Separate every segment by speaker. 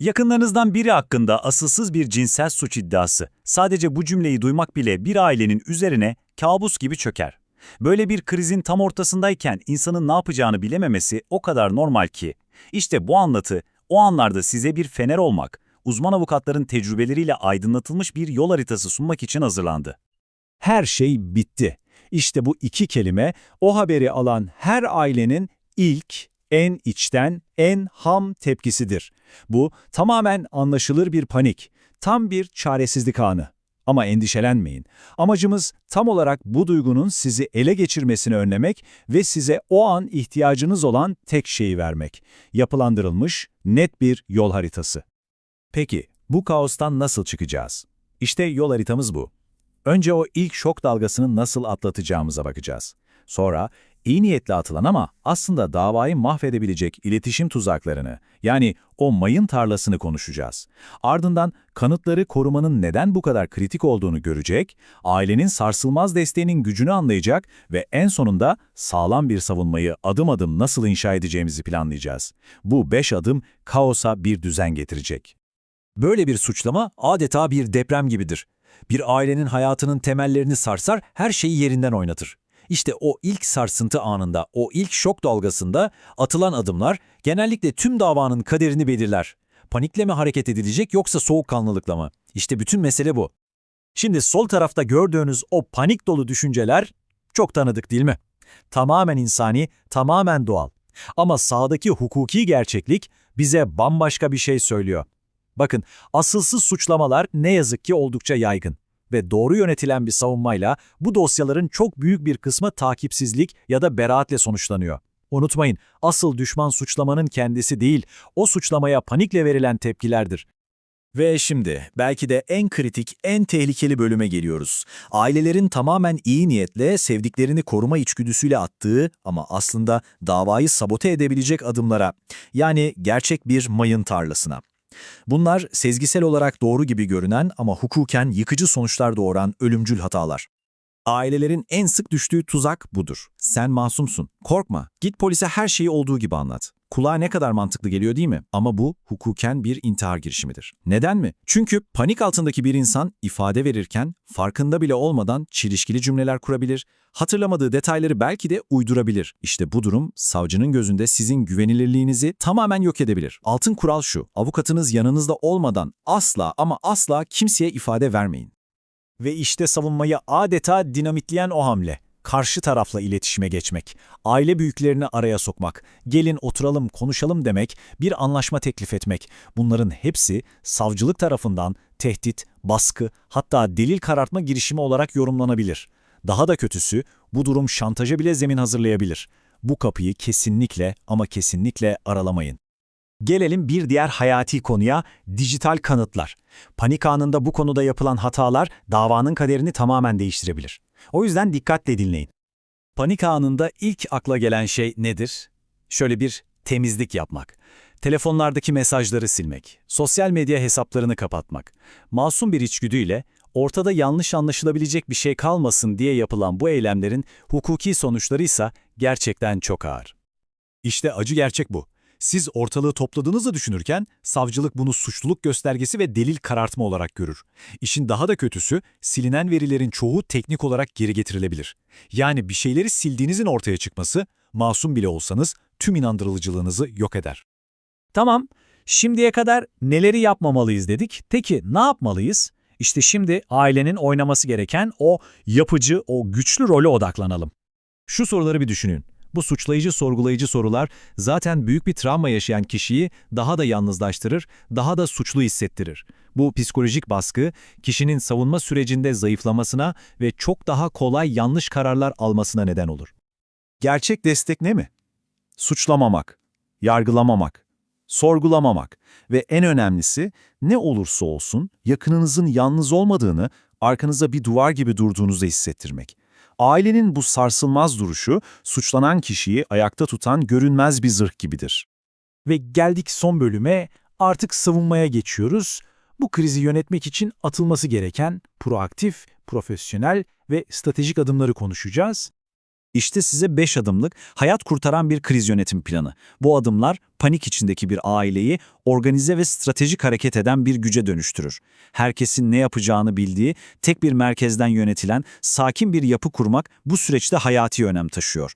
Speaker 1: Yakınlarınızdan biri hakkında asılsız bir cinsel suç iddiası. Sadece bu cümleyi duymak bile bir ailenin üzerine kabus gibi çöker. Böyle bir krizin tam ortasındayken insanın ne yapacağını bilememesi o kadar normal ki. İşte bu anlatı o anlarda size bir fener olmak, uzman avukatların tecrübeleriyle aydınlatılmış bir yol haritası sunmak için hazırlandı.
Speaker 2: Her şey bitti. İşte bu iki kelime o haberi alan her ailenin ilk, en içten, en ham tepkisidir. Bu tamamen anlaşılır bir panik, tam bir çaresizlik anı. Ama endişelenmeyin. Amacımız tam olarak bu duygunun sizi ele geçirmesini önlemek ve size o an ihtiyacınız olan tek şeyi vermek. Yapılandırılmış, net bir yol haritası. Peki, bu kaostan nasıl çıkacağız? İşte yol haritamız bu. Önce o ilk şok dalgasını nasıl atlatacağımıza bakacağız. Sonra iyi niyetle atılan ama aslında davayı mahvedebilecek iletişim tuzaklarını, yani o mayın tarlasını konuşacağız. Ardından kanıtları korumanın neden bu kadar kritik olduğunu görecek, ailenin sarsılmaz desteğinin gücünü anlayacak ve en sonunda sağlam bir savunmayı adım adım nasıl inşa edeceğimizi planlayacağız. Bu beş adım kaosa bir düzen getirecek. Böyle bir suçlama adeta bir deprem gibidir. Bir ailenin hayatının temellerini sarsar, her şeyi yerinden oynatır. İşte o ilk sarsıntı anında, o ilk şok dalgasında atılan adımlar genellikle tüm davanın kaderini belirler. Panikle mi hareket edilecek yoksa soğukkanlılıkla mı? İşte bütün mesele bu. Şimdi sol tarafta gördüğünüz o panik dolu düşünceler çok tanıdık değil mi? Tamamen insani, tamamen doğal. Ama sağdaki hukuki gerçeklik bize bambaşka bir şey söylüyor. Bakın, asılsız suçlamalar ne yazık ki oldukça yaygın ve doğru yönetilen bir savunmayla bu dosyaların çok büyük bir kısmı takipsizlik ya da beraatle sonuçlanıyor. Unutmayın, asıl düşman suçlamanın kendisi değil, o suçlamaya panikle verilen tepkilerdir. Ve şimdi belki de en kritik, en tehlikeli bölüme geliyoruz. Ailelerin tamamen iyi niyetle sevdiklerini koruma içgüdüsüyle attığı ama aslında davayı sabote edebilecek adımlara, yani gerçek bir mayın tarlasına. Bunlar sezgisel olarak doğru gibi görünen ama hukuken yıkıcı sonuçlar doğuran ölümcül hatalar. Ailelerin en sık düştüğü tuzak budur. Sen masumsun. Korkma. Git polise her şeyi olduğu gibi anlat. Kulağa ne kadar mantıklı geliyor değil mi? Ama bu hukuken bir intihar girişimidir. Neden mi? Çünkü panik altındaki bir insan ifade verirken farkında bile olmadan çelişkili cümleler kurabilir, hatırlamadığı detayları belki de uydurabilir. İşte bu durum savcının gözünde sizin güvenilirliğinizi tamamen yok edebilir. Altın kural şu, avukatınız yanınızda olmadan asla ama asla kimseye ifade vermeyin. Ve işte savunmayı adeta dinamitleyen o hamle. Karşı tarafla iletişime geçmek, aile büyüklerini araya sokmak, gelin oturalım konuşalım demek, bir anlaşma teklif etmek. Bunların hepsi savcılık tarafından tehdit, baskı hatta delil karartma girişimi olarak yorumlanabilir. Daha da kötüsü bu durum şantaja bile zemin hazırlayabilir. Bu kapıyı kesinlikle ama kesinlikle aralamayın. Gelelim bir diğer hayati konuya, dijital kanıtlar. Panik anında bu konuda yapılan hatalar davanın kaderini tamamen değiştirebilir. O yüzden dikkatle dinleyin. Panik anında ilk akla gelen şey nedir? Şöyle bir temizlik yapmak. Telefonlardaki mesajları silmek, sosyal medya hesaplarını kapatmak. Masum bir içgüdüyle ortada yanlış anlaşılabilecek bir şey kalmasın diye yapılan bu eylemlerin hukuki sonuçları ise gerçekten çok ağır. İşte acı gerçek bu. Siz ortalığı topladığınızı düşünürken savcılık bunu suçluluk göstergesi ve delil karartma olarak görür. İşin daha da kötüsü silinen verilerin çoğu teknik olarak geri getirilebilir. Yani bir şeyleri sildiğinizin ortaya çıkması masum bile olsanız tüm inandırıcılığınızı yok eder. Tamam, şimdiye kadar neleri yapmamalıyız dedik. Peki ne yapmalıyız? İşte şimdi ailenin oynaması gereken o yapıcı, o güçlü role odaklanalım. Şu soruları bir düşünün. Bu suçlayıcı sorgulayıcı sorular zaten büyük bir travma yaşayan kişiyi daha da yalnızlaştırır, daha da suçlu hissettirir. Bu psikolojik baskı kişinin savunma sürecinde zayıflamasına ve çok daha kolay yanlış kararlar almasına neden olur. Gerçek destek ne mi? Suçlamamak, yargılamamak, sorgulamamak ve en önemlisi ne olursa olsun yakınınızın yalnız olmadığını, arkanıza bir duvar gibi durduğunuzu hissettirmek. Ailenin bu sarsılmaz duruşu suçlanan kişiyi ayakta tutan görünmez bir zırh gibidir. Ve geldik son bölüme, artık savunmaya geçiyoruz. Bu krizi yönetmek için atılması gereken proaktif, profesyonel ve stratejik adımları konuşacağız. İşte size 5 adımlık, hayat kurtaran bir kriz yönetim planı. Bu adımlar panik içindeki bir aileyi organize ve stratejik hareket eden bir güce dönüştürür. Herkesin ne yapacağını bildiği, tek bir merkezden yönetilen, sakin bir yapı kurmak bu süreçte hayati önem taşıyor.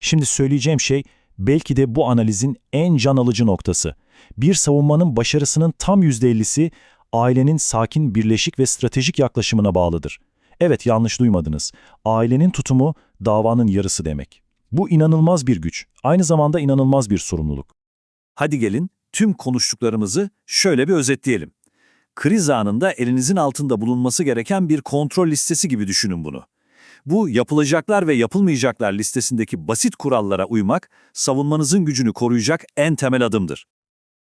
Speaker 3: Şimdi söyleyeceğim şey belki de bu analizin en can alıcı noktası. Bir savunmanın başarısının tam %50'si ailenin sakin, birleşik ve stratejik yaklaşımına bağlıdır. Evet yanlış duymadınız. Ailenin tutumu davanın yarısı demek. Bu inanılmaz bir güç, aynı zamanda inanılmaz bir sorumluluk.
Speaker 2: Hadi gelin tüm konuştuklarımızı şöyle bir özetleyelim. Kriz anında elinizin altında bulunması gereken bir kontrol listesi gibi düşünün bunu. Bu yapılacaklar ve yapılmayacaklar listesindeki basit kurallara uymak, savunmanızın gücünü koruyacak en temel adımdır.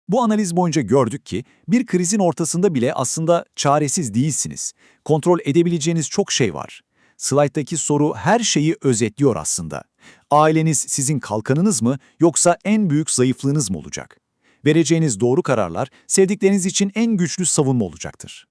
Speaker 4: Bu analiz boyunca gördük ki bir krizin ortasında bile aslında çaresiz değilsiniz. Kontrol edebileceğiniz çok şey var. Slayttaki soru her şeyi özetliyor aslında. Aileniz sizin kalkanınız mı yoksa en büyük zayıflığınız mı olacak? Vereceğiniz doğru kararlar sevdikleriniz için en güçlü savunma olacaktır.